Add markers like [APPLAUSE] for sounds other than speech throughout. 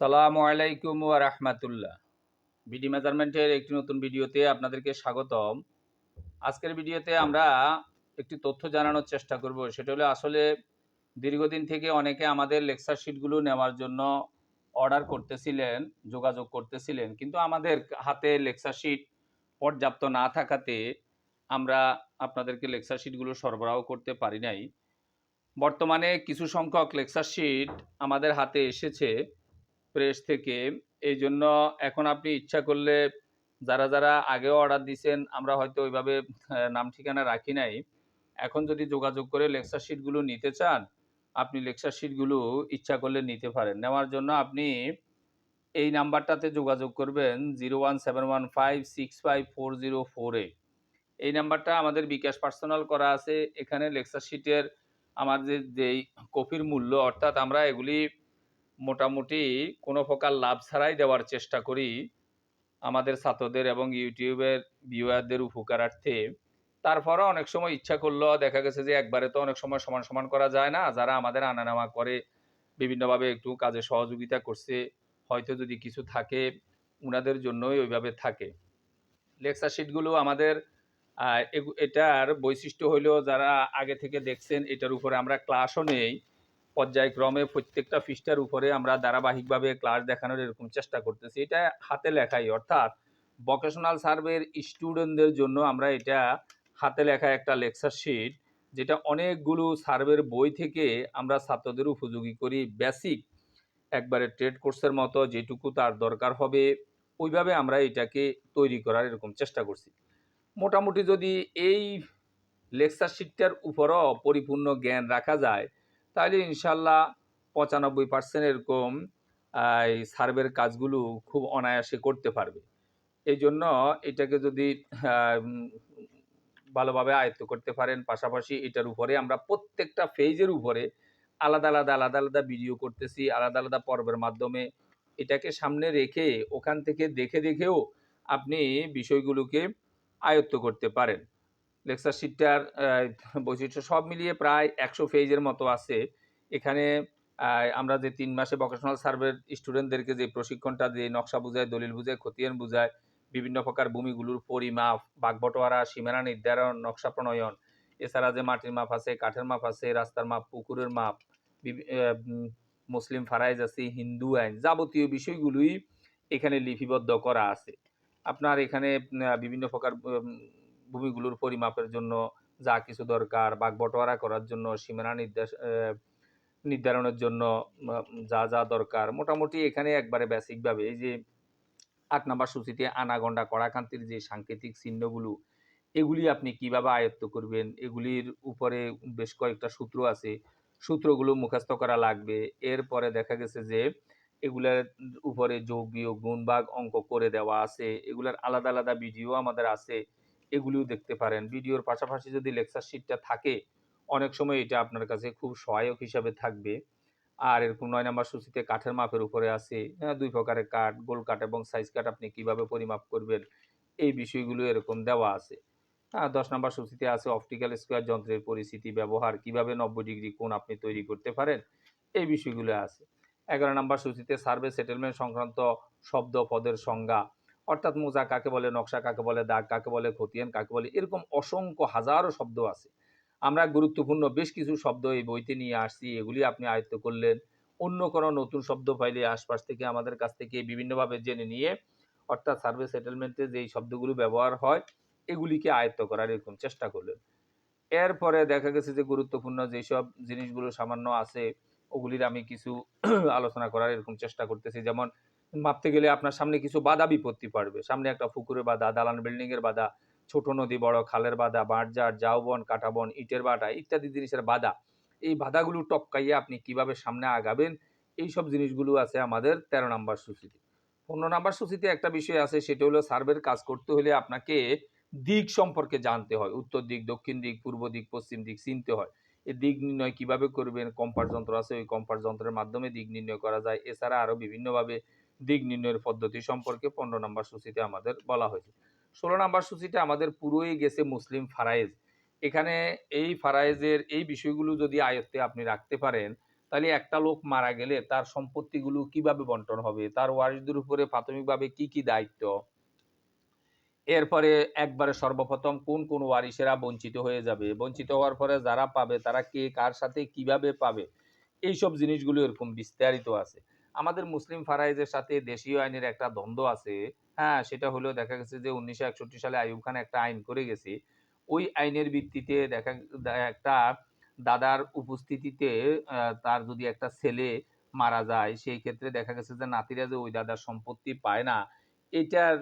সালামু আলাইকুম ওয়া রাহমাতুল্লাহ। বিডি মেজারমেন্টের একটি নতুন ভিডিওতে আপনাদেরকে স্বাগতম। আজকের ভিডিওতে আমরা একটি তথ্য জানানোর চেষ্টা করব। সেটা হলো আসলে দীর্ঘদিন থেকে অনেকে আমাদের লেকচার শিটগুলো নেওয়ার জন্য অর্ডার করতেছিলেন, যোগাযোগ করতেছিলেন। কিন্তু আমাদের হাতে লেকচার শিট পর্যাপ্ত না থাকাতে আমরা আপনাদেরকে লেকচার শিটগুলো সরবরাহ করতে পারি নাই। বর্তমানে কিছু সংখ্যক লেকচার শিট আমাদের হাতে এসেছে। প্রেস থেকে। এই জন্য এখন আপনি ইচ্ছা করলে যারা যারা আগেও অর্ডার দিয়েছেন আমরা হয়তো ওইভাবে নাম ঠিকানা রাখি নাই। এখন যদি যোগাযোগ করে লেকচার শিটগুলো নিতে চান, আপনি লেকচার শিটগুলো ইচ্ছা করলে নিতে পারেন। নেওয়ার জন্য আপনি এই নাম্বারটাতে যোগাযোগ করবেন zero one seven one five six five four zero four eight এই নাম্বারটা আমাদের বিকাশ পার্সোনাল করা আছে। এখানে লেকচার শিটের আমাদের যেই কপির মূল্য, অর্থাৎ আমরা এগুলি মোটামুটি কোনো প্রকার লাভ ছাড়াই দেওয়ার চেষ্টা করি আমাদের ছাত্রদের এবং ইউটিউবের ভিউয়ারদের উপকারার্থে। তারপরও অনেক সময় ইচ্ছা করলেও দেখা গেছে যে একবারে তো অনেক সময় সমান সমান করা যায় না। যারা আমাদের আনা নেওয়া করে বিভিন্নভাবে একটু কাজে সহযোগিতা করছে, হয়তো যদি কিছু থাকে উনাদের জন্যই ওইভাবে থাকে। লেকচার শিটগুলো আমাদের এটার বৈশিষ্ট্য হইলেও যারা আগে থেকে দেখছেন, এটার উপরে আমরা ক্লাসও নেই। পর্যায়ক্রমে প্রত্যেকটা পৃষ্ঠার উপরে আমরা ধারাবাহিকভাবে ক্লাস দেখানোর এরকম চেষ্টা করতেছি। এটা হাতে লেখাই, অর্থাৎ ভোকেশনাল সার্ভের স্টুডেন্টদের জন্য আমরা এটা হাতে লেখা একটা লেকচার শিট যেটা অনেকগুলো সার্ভের বই থেকে আমরা ছাত্রদের উপযোগী করি। বেসিক একবারে ট্রেড কোর্সের মতো যেটুকু তার দরকার হবে, ওইভাবে আমরা এটাকে তৈরি করার এরকম চেষ্টা করছি। মোটামুটি যদি এই লেকচার শিটটার উপরও পরিপূর্ণ জ্ঞান রাখা যায় তাহলে ইনশাল্লাহ পঁচানব্বই পার্সেন্ট এরকম এই সার্ভের কাজগুলো খুব অনায়াসে করতে পারবে। এই জন্য এটাকে যদি ভালোভাবে আয়ত্ত করতে পারেন, পাশাপাশি এটার উপরে আমরা প্রত্যেকটা ফেজের উপরে আলাদা আলাদা আলাদা আলাদা ভিডিও করতেছি, আলাদা আলাদা পর্বের মাধ্যমে এটাকে সামনে রেখে ওখান থেকে দেখে দেখেও আপনি বিষয়গুলোকে আয়ত্ত করতে পারেন। লেকচার শিটটার বৈশিষ্ট্য সব মিলিয়ে প্রায় একশো পেজের মতো আছে। এখানে আমরা যে তিন মাসে ভোকেশনাল সার্ভের স্টুডেন্টদেরকে যে প্রশিক্ষণটা যে নকশা বুঝায়, দলিল বুঝায়, খতিয়ান বুঝায়, বিভিন্ন প্রকার ভূমিগুলোর পরিমাপ বাগবটোয়ারা সীমানা নির্ধারণ, নকশা প্রণয়ন, এছাড়া যে মাটির মাপ আছে, কাঠের মাপ আছে, রাস্তার মাপ, পুকুরের মাপ মুসলিম ফারাইজ আছে, হিন্দু আইন যাবতীয় বিষয়গুলোই এখানে লিপিবদ্ধ করা আছে। আপনার এখানে বিভিন্ন প্রকার ভূমিগুলোর পরিমাপের জন্য যা কিছু দরকার বা বটোয়ারা করার জন্য, সীমানা নির্দেশ নির্ধারণের জন্য যা যা দরকার। মোটামুটি এখানে একবারে বেসিকভাবে এই যে আট নাম্বার সূচিতে আনাগন্ডা কড়াকান্তির যে সাংকেতিক চিহ্নগুলো, এগুলি আপনি কীভাবে আয়ত্ত করবেন? এগুলির উপরে বেশ কয়েকটা সূত্র আছে। সূত্রগুলো মুখস্থ করা লাগবে। এরপরে দেখা গেছে যে এগুলার উপরে যোগ, বিয়োগ, গুণ, ভাগ, অঙ্ক করে দেওয়া আছে। এগুলার আলাদা আলাদা ভিডিও আমাদের আছে। এগুলিও দেখতে পারেন। ভিডিওর পাশাপাশি যদি লেকচার শিটটা থাকে অনেক সময় এটা আপনার কাছে খুব সহায়ক হিসাবে থাকবে। আর এরকম নয় নাম্বার সূচিতে কাঠের মাপের উপরে আছে হ্যাঁ, দুই প্রকারের কাঠ গোল কাঠ এবং সাইজ কাঠ আপনি কীভাবে পরিমাপ করবেন এই বিষয়গুলো এরকম দেওয়া আছে। হ্যাঁ দশ নাম্বার সূচিতে আছে অপটিক্যাল স্কোয়ার যন্ত্রের পরিস্থিতি ব্যবহার কীভাবে নব্বই ডিগ্রি কোণ আপনি তৈরি করতে পারেন এই বিষয়গুলো আছে। এগারো নাম্বার সূচিতে সার্ভে সেটেলমেন্ট সংক্রান্ত শব্দ পদের সংজ্ঞা অর্থাৎ মোজা কাকে বলে, নকশা কাকে বলে, দাগ কাকে বলে, খতিয়ান কাকে বলে, এরকম অসংখ্য হাজারো শব্দ আছে। আমরা গুরুত্বপূর্ণ বেশ কিছু শব্দ এই বইতে নিয়ে আসছি, এগুলি আপনি আয়ত্ত করলেন। অন্য কোনো নতুন শব্দ পাইলে আশপাশ থেকে আমাদের কাছ থেকে বিভিন্নভাবে জেনে নিয়ে, অর্থাৎ সার্ভে সেটেলমেন্টে যেই শব্দগুলো ব্যবহার হয়, এগুলিকে আয়ত্ত করার এরকম চেষ্টা করলেন। এরপরে দেখা গেছে যে গুরুত্বপূর্ণ যেসব জিনিসগুলো সামান্য আছে, ওগুলির আমি কিছু [CLEARS THROAT] আলোচনা করার এরকম চেষ্টা করতেছি। যেমন মাপতে গেলে আপনার সামনে কিছু বাধা বিপত্তি পারবে সামনে একটা পুকুরের বাধা, দালান বিল্ডিং এর বাধা, ছোট নদী, বড় খালের বাধা বাঁটজার জাউবন কাটাবন ইটের বাধা ইত্যাদি জিনিসের বাধা। এই বাধাগুলো টপকাইয়ে আপনি কীভাবে সামনে আগাবেন? এই সব জিনিসগুলো আছে আমাদের তেরো নাম্বার সূচিতে। পনেরো নাম্বার সূচিতে একটা বিষয় আছে, সেটা হলো সার্ভের কাজ করতে হলে আপনাকে দিক সম্পর্কে জানতে হয়। উত্তর দিক, দক্ষিণ দিক, পূর্ব দিক, পশ্চিম দিক চিনতে হয়। এই দিক নির্ণয় কীভাবে করবেন? কম্পাস যন্ত্র আছে, ওই কম্পাস যন্ত্রের মাধ্যমে দিক নির্ণয় করা যায়। এছাড়া আরও বিভিন্নভাবে দিক নির্ণয়ের পদ্ধতি সম্পর্কে পনেরো নাম্বার সূচিতে আমাদের বলা হয়েছে। ষোলো নাম্বার সূচিতে আমাদের পুরোই গেছে মুসলিম ফারাইজ এখানে এই ফারাইজের এই বিষয়গুলো যদি আয়ত্তে আপনি রাখতে পারেন, তাহলে একটা লোক মারা গেলে তার সম্পত্তিগুলো কীভাবে বন্টন হবে, তার ওয়ারিসদের উপরে প্রাথমিকভাবে কি কি দায়িত্ব? এরপরে একবারে সর্বপ্রথম কোন কোন ওয়ারিসেরা বঞ্চিত হয়ে যাবে, বঞ্চিত হওয়ার পরে যারা পাবে, তারা কে, কার সাথে কীভাবে পাবে, এইসব জিনিসগুলো এরকম বিস্তারিত আছে। আমাদের মুসলিম ফারাইজের সাথে দেশীয় আইনের একটা দ্বন্দ্ব আছে। হ্যাঁ সেটা হলো দেখা গেছে যে উনিশশো একষট্টি সালে আইয়ুব খান একটা আইন করে গেছে। ওই আইনের ভিত্তিতে দেখা একটা দাদার উপস্থিতিতে তার যদি একটা ছেলে মারা যায়, সেই ক্ষেত্রে দেখা গেছে যে নাতিরা যে ওই দাদার সম্পত্তি পায় না, এটার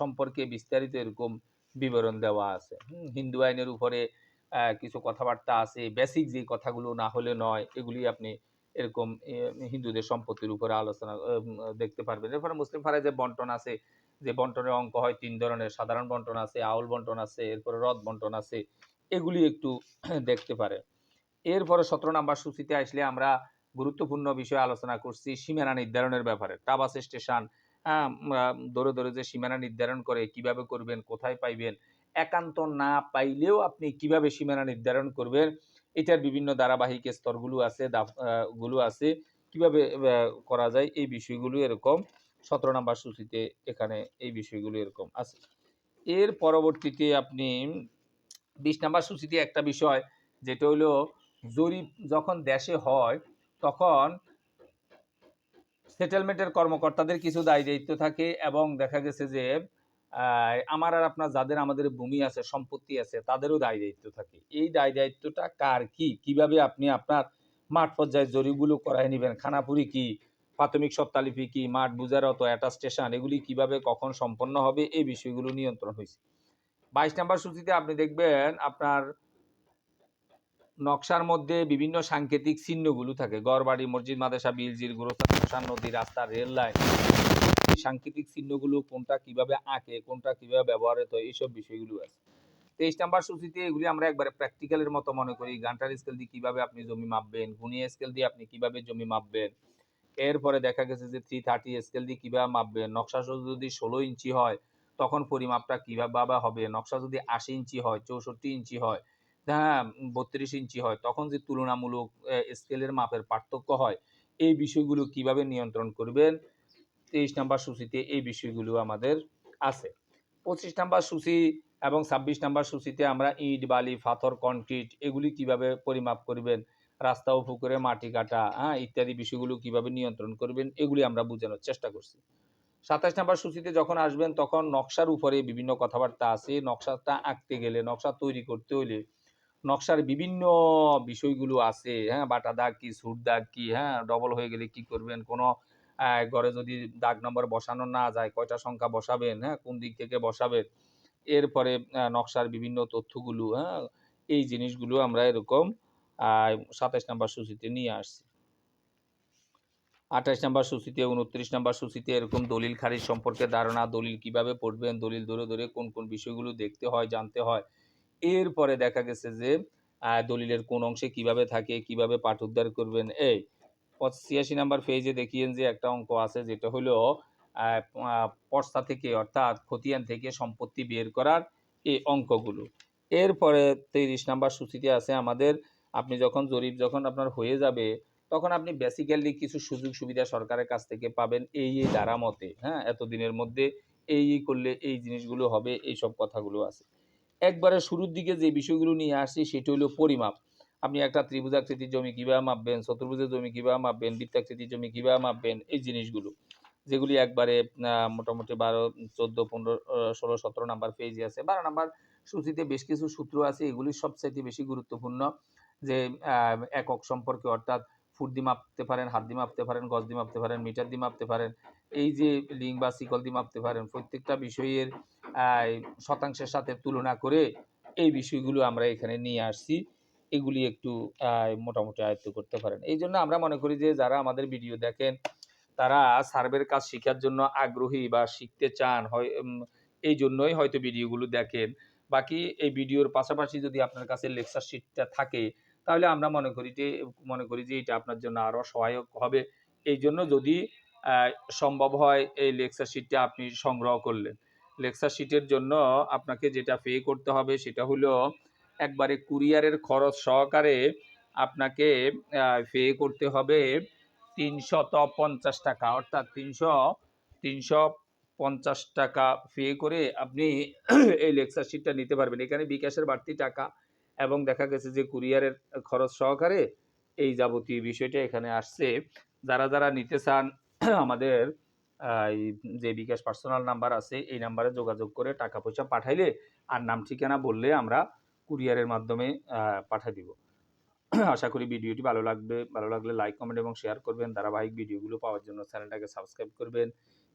সম্পর্কে বিস্তারিত এরকম বিবরণ দেওয়া আছে। হিন্দু আইনের উপরে কিছু কথাবার্তা আছে, বেসিক যে কথাগুলো না হলে নয়, এগুলি আপনি এরকম হিন্দুদের সম্পত্তির উপরে আলোচনা দেখতে পারবেন। এরপরে মুসলিম ফারায় যে বন্টন আছে, যে বন্টনের অঙ্ক হয় তিন ধরনের, সাধারণ বন্টন আছে, আউল বন্টন আছে, এরপরে রদ বন্টন আছে, এগুলি একটু [CLEARS THROAT] দেখতে পারে এরপরে সতেরো নাম্বার সূচিতে আসলে আমরা গুরুত্বপূর্ণ বিষয়ে আলোচনা করছি সীমানা নির্ধারণের ব্যাপারে। টাবাস স্টেশন ধরে ধরে যে সীমানা নির্ধারণ করে, কীভাবে করবেন, কোথায় পাইবেন, একান্ত না পাইলেও আপনি কীভাবে সীমানা নির্ধারণ করবেন এটার বিভিন্ন ধারাবাহিক স্তরগুলো আছে গুলো আছে। কীভাবে করা যায় এই বিষয়গুলো এরকম। সতেরো নাম্বার সূচিতে এখানে এই বিষয়গুলো এরকম আছে। এর পরবর্তীতে আপনি বিশ নাম্বার সূচিতে একটা বিষয়, যেটা হলো জরিপ যখন দেশে হয়, তখন সেটেলমেন্টের কর্মকর্তাদের কিছু দায় দায়িত্ব থাকে এবং দেখা গেছে যে আমার আর আপনার যাদের আমাদের ভূমি আছে, সম্পত্তি আছে, তাদেরও দায় দায়িত্ব থাকে। এই দায় দায়িত্বটা কার কি? কীভাবে আপনি আপনার মাঠ পর্যায়ে জরিপগুলো করায় নেবেন? খানাপুরি কি? প্রাথমিক সত্তালিপি কি? মাঠ বুঝারত অ্যাটা স্টেশন, এগুলি কীভাবে কখন সম্পন্ন হবে? এই বিষয়গুলো নিয়ন্ত্রণ হয়েছে। বাইশ নাম্বার সূচিতে আপনি দেখবেন আপনার নকশার মধ্যে বিভিন্ন সাংকেতিক চিহ্নগুলো থাকে। গড়বাড়ি, মসজিদ, মাদ্রাসা বিলজির গোরস্থান নদী রাস্তা রেল লাইন। সাংকেতিক চিহ্নগুলো কোনটা কীভাবে আঁকে, কোনটা কীভাবে ব্যবহৃত হয় এইসব বিষয়গুলো আছে। তেইশ নাম্বার সূচিতে এগুলি আমরা একবারে প্র্যাকটিক্যালের মতো মনে করি। গান্টার স্কেল দিয়ে কীভাবে আপনি জমি মাপবেন গুনিয়া স্কেল দিয়ে আপনি কীভাবে জমি মাপবেন। এরপরে দেখা গেছে যে থ্রি থার্টি স্কেল দিয়ে কীভাবে মাপবেন। নকশা যদি ষোলো ইঞ্চি হয়, তখন পরিমাপটা কীভাবে হবে? নকশা যদি আশি ইঞ্চি হয়, চৌষট্টি ইঞ্চি হয় হ্যাঁ বত্রিশ ইঞ্চি হয়, তখন যে তুলনামূলক স্কেলের মাপের পার্থক্য হয়, এই বিষয়গুলো কীভাবে নিয়ন্ত্রণ করবেন? তেইশ নাম্বার সূচিতে এই বিষয়গুলো আমাদের আছে। পঁচিশ নাম্বার সূচি এবং ছাব্বিশ নাম্বার সূচিতে আমরা ইট, বালি, পাথর কনক্রিট এগুলি কীভাবে পরিমাপ করবেন, রাস্তা ও পুকুরে মাটি কাটা হ্যাঁ ইত্যাদি বিষয়গুলো কীভাবে নিয়ন্ত্রণ করবেন এগুলি আমরা বোঝানোর চেষ্টা করছি। সাতাশ নাম্বার সূচিতে যখন আসবেন তখন নকশার উপরে বিভিন্ন কথাবার্তা আছে, নকশাটা আঁকতে গেলে, নকশা তৈরি করতে হলে নকশার বিভিন্ন বিষয়গুলো আছে হ্যাঁ বাটা দাগ কি সুট দাগ কি হ্যাঁ ডবল হয়ে গেলে কি করবেন, কোনো ঘরে যদি দাগ নম্বর বসানো না যায়, কয়টা সংখ্যা বসাবেন হ্যাঁ কোন দিক থেকে বসাবেন? এরপরে নকশার বিভিন্ন তথ্যগুলো হ্যাঁ এই জিনিসগুলো আমরা এরকম সাতাশ নাম্বার সূচিতে নিয়ে আসছি। আঠাশ নাম্বার সূচিতে, উনত্রিশ নাম্বার সূচিতে এরকম দলিল খারিজ সম্পর্কে ধারণা, দলিল কীভাবে পড়বেন, দলিল ধরে ধরে কোন কোন বিষয়গুলো দেখতে হয়, জানতে হয়। এরপরে দেখা গেছে যে দলিলের কোন অংশে কীভাবে থাকে, কীভাবে পাঠ উদ্ধার করবেন, এই পঁচাশি নাম্বার পেজে দেখিয়েন যে একটা অঙ্ক আছে যেটা হলো পর্সা থেকে অর্থাৎ খতিয়ান থেকে সম্পত্তি বের করার এই অঙ্কগুলো। এরপরে তিরিশ নাম্বার সূচিতে আছে আমাদের, আপনি যখন জরিপ যখন আপনার হয়ে যাবে, তখন আপনি বেসিক্যালি কিছু সুযোগ সুবিধা সরকারের কাছ থেকে পাবেন এই এই দ্বারা মতে হ্যাঁ? এতদিনের মধ্যে এই এই করলে এই জিনিসগুলো হবে এই সব কথাগুলো আছে। একবারে শুরুর দিকে যে বিষয়গুলো নিয়ে আসছি সেটা হলো পরিমাপ। আপনি একটা ত্রিভুজাকৃতির জমি কীভাবে মাপবেন চতুর্ভুজের জমি কীভাবে মাপবেন বৃত্তাকৃতির জমি কীভাবে মাপবেন, এই জিনিসগুলো। যেগুলি একবারে মোটামুটি বারো, চোদ্দ, পনেরো ষোলো, সতেরো নাম্বার পেজে আছে। বারো নাম্বার সূচিতে বেশ কিছু সূত্র আছে, এগুলি সবচাইতে বেশি গুরুত্বপূর্ণ। যে একক সম্পর্কে, অর্থাৎ ফুট দিয়ে মাপতে পারেন, হাত দিয়ে মাপতে পারেন গজ দিয়ে মাপতে পারেন, মিটার দিয়ে মাপতে পারেন, এই যে লিং বা শিকল দিয়ে মাপতে পারেন, প্রত্যেকটা বিষয়ের শতাংশের সাথে তুলনা করে এই বিষয়গুলো আমরা এখানে নিয়ে আসছি। এগুলি একটু মোটামুটি আয়ত্ত করতে পারেন। এই জন্য আমরা মনে করি যে, যারা আমাদের ভিডিও দেখেন, তারা সার্ভের কাজ শেখার জন্য আগ্রহী বা শিখতে চান, হয় এই জন্যই হয়তো ভিডিওগুলো দেখেন। বাকি এই ভিডিওর পাশাপাশি যদি আপনার কাছে লেকচার শিটটা থাকে, তাহলে আমরা মনে করি যে, মনে করি যে, এটা আপনার জন্য আরও সহায়ক হবে। এই জন্য যদি সম্ভব হয়, এই লেকচার শিটটা আপনি সংগ্রহ করলেন। লেকচার শিটের জন্য আপনাকে যেটা পে করতে হবে, সেটা হলো একবারে কুরিয়ারের খরচ সহকারে আপনাকে পে করতে হবে তিনশত পঞ্চাশ টাকা। অর্থাৎ তিনশো তিনশো পঞ্চাশ টাকা পে করে আপনি [CLEARS THROAT] এই লেকচার শিটটা নিতে পারবেন। এখানে বিকাশের বাড়তি টাকা এবং দেখা গেছে যে কুরিয়ারের খরচ সহকারে এই যাবতীয় বিষয়টা এখানে আসছে। যারা যারা নিতে চান [CLEARS THROAT] আমাদের যে বিকাশ পার্সোনাল নাম্বার আছে, এই নাম্বারে যোগাযোগ করে টাকা পয়সা পাঠাইলে আর নাম ঠিকানা বললে আমরা কুরিয়ারের মাধ্যমে পাঠিয়ে দিব। আশা করি ভিডিওটি ভালো লাগবে। ভালো লাগলে লাইক কমেন্ট এবং শেয়ার করবেন। ধারাবাহিক ভিডিওগুলো পাওয়ার জন্য চ্যানেলটাকে সাবস্ক্রাইব করবেন।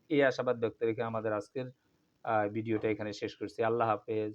এই আশাবাদ ব্যক্ত রেখে আমাদের আজকের ভিডিওটা এখানে শেষ করছি। আল্লাহ হাফেজ।